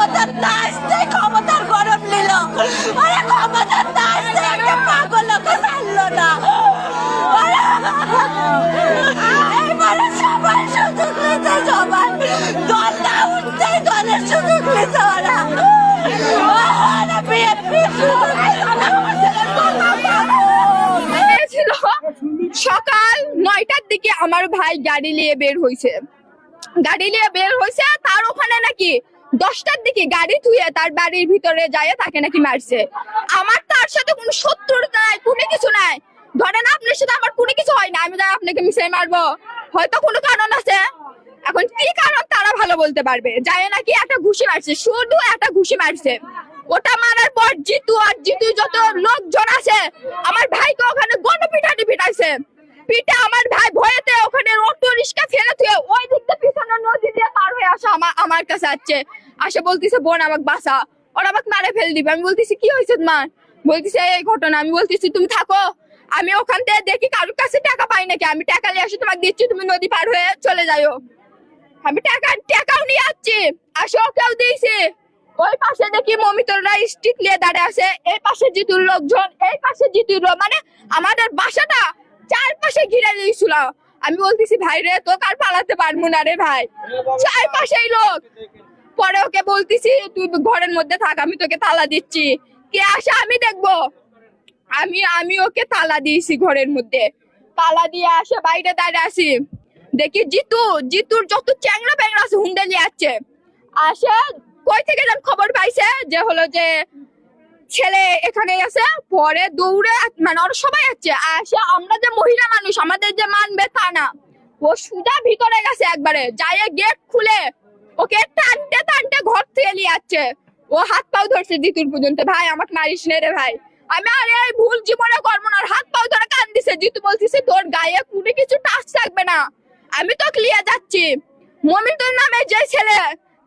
ক্ষমতার ক্ষমতার গরম নিল। ক্ষমতার একটা পাগল লোকে না। এইবারে সবাই সুযোগ নিতে সবাই দল না দলের সুযোগ নিতে ওরা। সকাল নয়টার দিকে আমার ভাই গাড়ি নিয়ে বের হয়েছে গাড়ি নিয়ে বের হয়েছে তার ওখানে নাকি দশটার দিকে গাড়ি থুয়ে তার বাড়ির ভিতরে যায় তাকে নাকি মারছে। আমার তার সাথে কোনো শত্রুতা নাই, কোনো কিছু নাই। ধরেন আপনার সাথে আমার কোনো কিছু হয় না, আমি যাই আপনাকে মিশে মারবো। হয়তো কোনো কারণ আছে। এখন কি কারণ তারা ভালো বলতে পারবে? যায় নাকি একটা ঘুষি মারছে? শুধু একটা ঘুষি মারছে। ওটা মারার পর জিতু আর জিতু যত লোকজন আছে, আমার ভাইকে ওখানে গণপিঠাটি পিটাইছে। পিঠে আমার ভাই ভয়েতে ওখানে অটো রিক্সা ফেলে থুয়ে ওই দিকটা পিছনে নদী দিয়ে পার হয়ে আসা আমার আমার কাছে আসছে। আসে বলতেছে, বোন, আমাকে বাসা ওরা আমাকে মারে ফেল দিবে। আমি বলতেছি, কি হয়েছে মা বলতেছে, এই ঘটনা। আমি বলতেছি, তুমি থাকো। আমি ওখান থেকে দেখি কারোর কাছে টাকা পাই নাকি। আমি টাকা নিয়ে আসি তোমাকে দিচ্ছি, তুমি নদী পার হয়ে চলে যাও আমি টাকা, টাকাও নিয়ে আসছি। আসো, ওকেও দিয়েছি। ওই পাশে দেখি মমিতররা স্টিক নিয়ে দাঁড়িয়ে আছে। এই পাশে জিতুর লোকজন, এই পাশে জিতুর মানে আমাদের বাসাটা চারপাশে ঘিরে দিয়েছিল। আমি বলতেছি, ভাই রে তো কার পালাতে পারব না রে ভাই। চারপাশেই লোক। পরে ওকে বলতেছি, তুই ঘরের মধ্যে থাক, আমি তোকে তালা দিচ্ছি। কে আসে আমি দেখব। আমি আমি ওকে তালা দিয়েছি ঘরের মধ্যে। তালা দিয়ে আসে, বাইরে দাঁড়িয়ে আসি দেখি জিতু, জিতুর যত চ্যাংরা ব্যাংরা আছে, হুন্ডে নিয়ে আসছে। আসে, কই থেকে যেন খবর পাইছে যে হলো যে ছেলে এখানে আছে, পরে দৌড়ে মানে ওরা সবাই আসছে। আসে, আমরা যে মহিলা মানুষ, আমাদের যে মানবে তা না। ও সুজা ভিতরে গেছে একবারে, যাইয়ে গেট খুলে ওকে টানতে টানতে ঘর আসছে ও হাত পাও ধরছে জিতুর পর্যন্ত। ভাই, আমাকে মারিস নে রে ভাই। আমি আর এই ভুল জীবনে করব না হাত পাও ধরে কান দিছে জিতু বলতিছে, তোর গায়ে কোনো কিছু টাচ থাকবে না। আমি তো ক্লিয়ার যাচ্ছি। মমিনুর নামে যে ছেলে,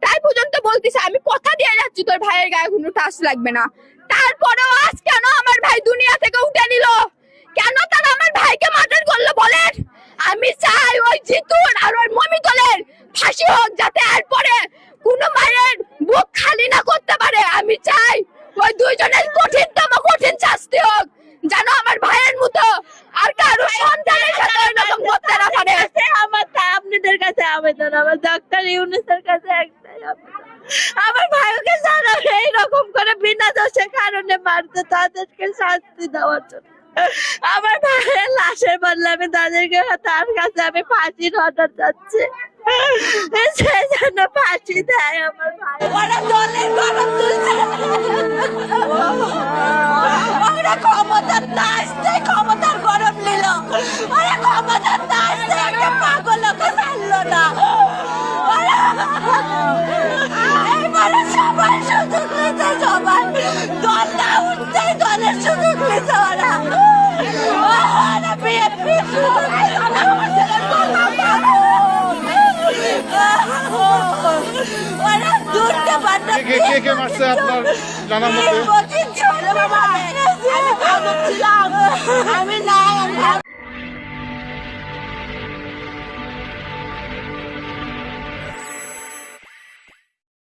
তাই পর্যন্ত বলতিছে, আমি কথা দিয়ে যাচ্ছি, তোর ভাইয়ের গায়ে কোনো টাচ লাগবে না। তারপরেও আজ কেন আমার ভাই দুনিয়া থেকে উঠে নিল কেন তারা আমার ভাইকে মার্ডার করল বলেন আমি চাই ওই জিতুন আর ওই মমিতলের ফাঁসি হোক যাতে এরপরে কোনো মায়ের বুক খালি না করতে পারে আমি চাই ওই দুইজনের কঠিনতম, কঠিন শাস্তি হোক, যেন আমার ভাইয়ের মতো আর কারও সন্তানের সাথে এরকম করতে না পারে। আমার তা আপনাদের কাছে আবেদন, আমার ডক্টর ইউনুসের কাছে একটাই আবেদন। আমার ভাইকে যারা এইরকম করে বিনা দোষের কারণে মারতে তাদেরকে শাস্তি দেওয়ার জন্য। আমার ভাইয়ের লাশের বদলে আমি তাদেরকে, তার কাছে আমি ফাঁসির অর্ডার যাচ্ছে। সেই জন্য ফাঁসি দেয় আমার ভাই। ওরা দলের গরম তুলছে। কে কে মারছে আপনার জানার মতে আমি নাই